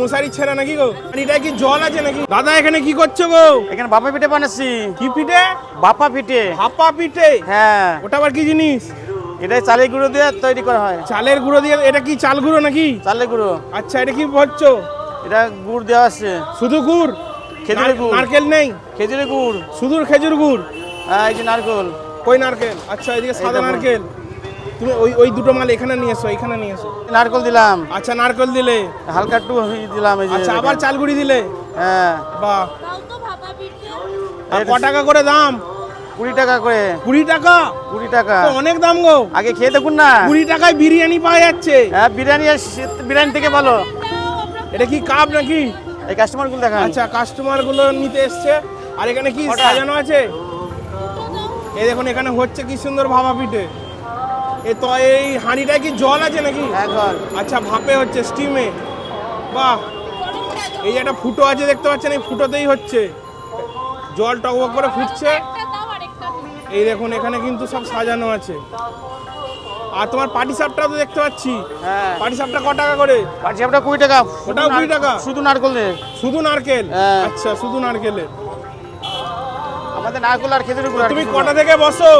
মশারি ছেঁড়া নাকি গো? আর এটা কি জল আছে নাকি? দাদা এখানে কি করছ গো? এখানে বাপা পিঠে বানাচ্ছি। কি পিঠে? বাপা পিঠে। হাপা পিঠে? হ্যাঁ। ওটা আবার কি জিনিস? এটা চালের গুঁড়ো দিয়ে তৈরি করা হয়। চালের গুঁড়ো দিয়ে এটা কি চাল গুঁড়ো নাকি? চালের গুঁড়ো। আচ্ছা এটা কি ভরছো এটা গুড় দেওয়া আছে। শুধু গুড়? খেজুরের গুড়। নারকেল নেই? খেজুরের গুড়। শুধু খেজুর গুড়? হ্যাঁ এই যে নারকল। কই নারকেল? আচ্ছা এদিকে সাদা নারকেল। তুমি ওই ওই দুটো মাল এখানে নিয়ে এসো এখানে নিয়ে এসো। নারকল দিলাম। আচ্ছা নারকেল দিলে। হালকা একটু দিলাম এই যে আচ্ছা আবার। চালগুড়ি দিলে? হ্যাঁ। বাহ। তাও তো ভাপা পিঠে। আর ক টাকা করে দাম? কুড়ি টাকা করে। কুড়ি টাকা? কুড়ি টাকা। অনেক দাম গো। আগে খেয়ে দেখুন না। কুড়ি টাকায় বিরিয়ানি পাওয়া যাচ্ছে। হ্যাঁ বিরিয়ানি বিরিয়ানি থেকে ভালো। এটা কি কাপ নাকি? এই কাস্টমারগুলো দেখান। আচ্ছা কাস্টমারগুলো নিতে এসছে। আর এখানে কি সাজানো আছে? এই দেখুন এখানে হচ্ছে কি সুন্দর ভাবা পিঠে। এ তো এই হাঁড়িটায় কি জল আছে নাকি? হ্যাঁ আচ্ছা ভাপে হচ্ছে স্টিমে বাহ! এই যে একটা ফুটো আছে দেখতে পাচ্ছেন? এই ফুটোতেই হচ্ছে। জল টকবক করে ফুটছে। এই দেখুন এখানে কিন্তু সব সাজানো আছে। আর তোমার পাটি সাপটা তো দেখতে পাচ্ছি। হ্যাঁ। পাটি সাপটা ক টাকা করে? পাটি সাপটা কুড়ি টাকা। ওটাও 20 টাকা? শুধু নারকল শুধু নারকেল? হ্যাঁ। আচ্ছা শুধু নারকেলের আমাদের নারকল আর আর তুমি কটা থেকে বসো?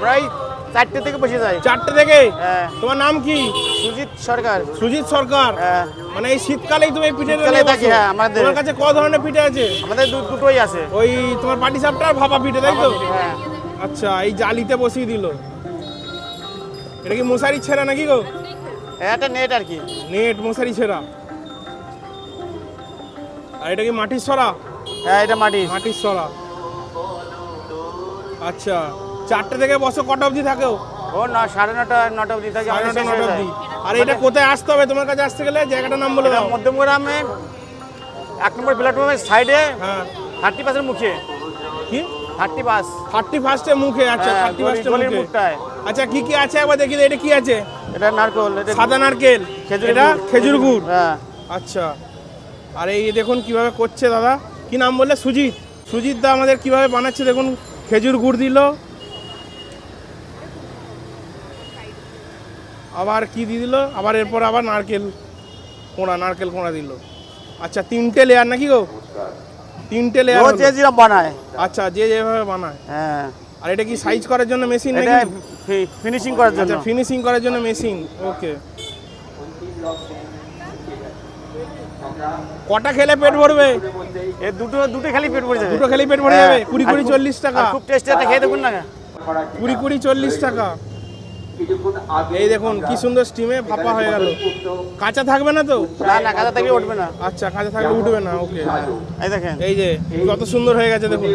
প্রায় চারটে থেকে বসে যায়। চারটে থেকে? হ্যাঁ। তোমার নাম কি? সুজিত সরকার। সুজিত সরকার? হ্যাঁ। মানে এই শীতকালেই তুমি পিঠে থাকি, হ্যাঁ, আমাদের। তোমার কাছে ক ধরনের পিঠে আছে? আমাদের দুটোই আছে। ওই তোমার পাটি সাপটা আর ভাপা পিঠে তাই তো? হ্যাঁ। আচ্ছা এই জালিতে বসিয়ে দিল। এটা কি মশারি ছেঁড়া নাকি গো? একটা নেট আর কি। নেট মশারি ছেঁড়া। আর এটা কি মাটির সরা? হ্যাঁ এটা মাটি মাটির সরা। আচ্ছা। চারটে থেকে বসো কটা অবধি থাকেও? ও না সাড়ে নটা নটা অবধি থাকে সাড়ে নটা নটা অবধি। আর এটা কোথায় আসতে হবে? তোমার কাছে আসতে গেলে জায়গাটার নাম বলে দাও। মধ্যমগ্রামে এক নম্বর প্ল্যাটফর্মের সাইডে হ্যাঁ। থার্টি পাসের মুখে। কি? থার্টি পাস থার্টি ফার্স্টের মুখে আচ্ছা হ্যাঁ, থার্টি গলি- ফার্স্টের মুখে। আচ্ছা কি কি আছে একবার দেখি এটা কি আছে? এটা নারকল এটা সাদা নারকেল। এটা খেজুর গুড়। হ্যাঁ। আচ্ছা। আর এই দেখুন কীভাবে করছে দাদা। কি নাম বললে? সুজিত। সুজিত দা আমাদের কীভাবে বানাচ্ছে? দেখুন খেজুর গুড় দিল। আবার কি দিয়ে দিল? আবার এরপর আবার নারকেল কোঁড়া নারকেল কোঁড়া দিল। আচ্ছা তিনটে লেয়ার নাকি গো? তিনটে লেয়ার ও যে যেরকম বানায়। আচ্ছা যে যেভাবে বানায়। হ্যাঁ। আর এটা কি সাইজ করার জন্য মেশিন নাকি? ফিনিশিং করার জন্য। আচ্ছা ফিনিশিং করার জন্য মেশিন ওকে কটা খেলে পেট ভরবে? এই দুটো দুটো খালি পেট ভরে যাবে। দুটো খেলেই পেট ভরে। যাবে? কুড়ি কুড়ি চল্লিশ টাকা। খুব টেস্টি একটা খেয়ে দেখুন না। কুড়ি কুড়ি চল্লিশ টাকা। এই দেখুন কি সুন্দর স্টিমে ভাপা হয়ে গেল। কাঁচা থাকবে না তো? না না কাঁচা থাকলে উঠবে না। আচ্ছা কাঁচা থাকলে উঠবে না ওকে। এই দেখেন। এই যে কত সুন্দর হয়ে গেছে দেখুন।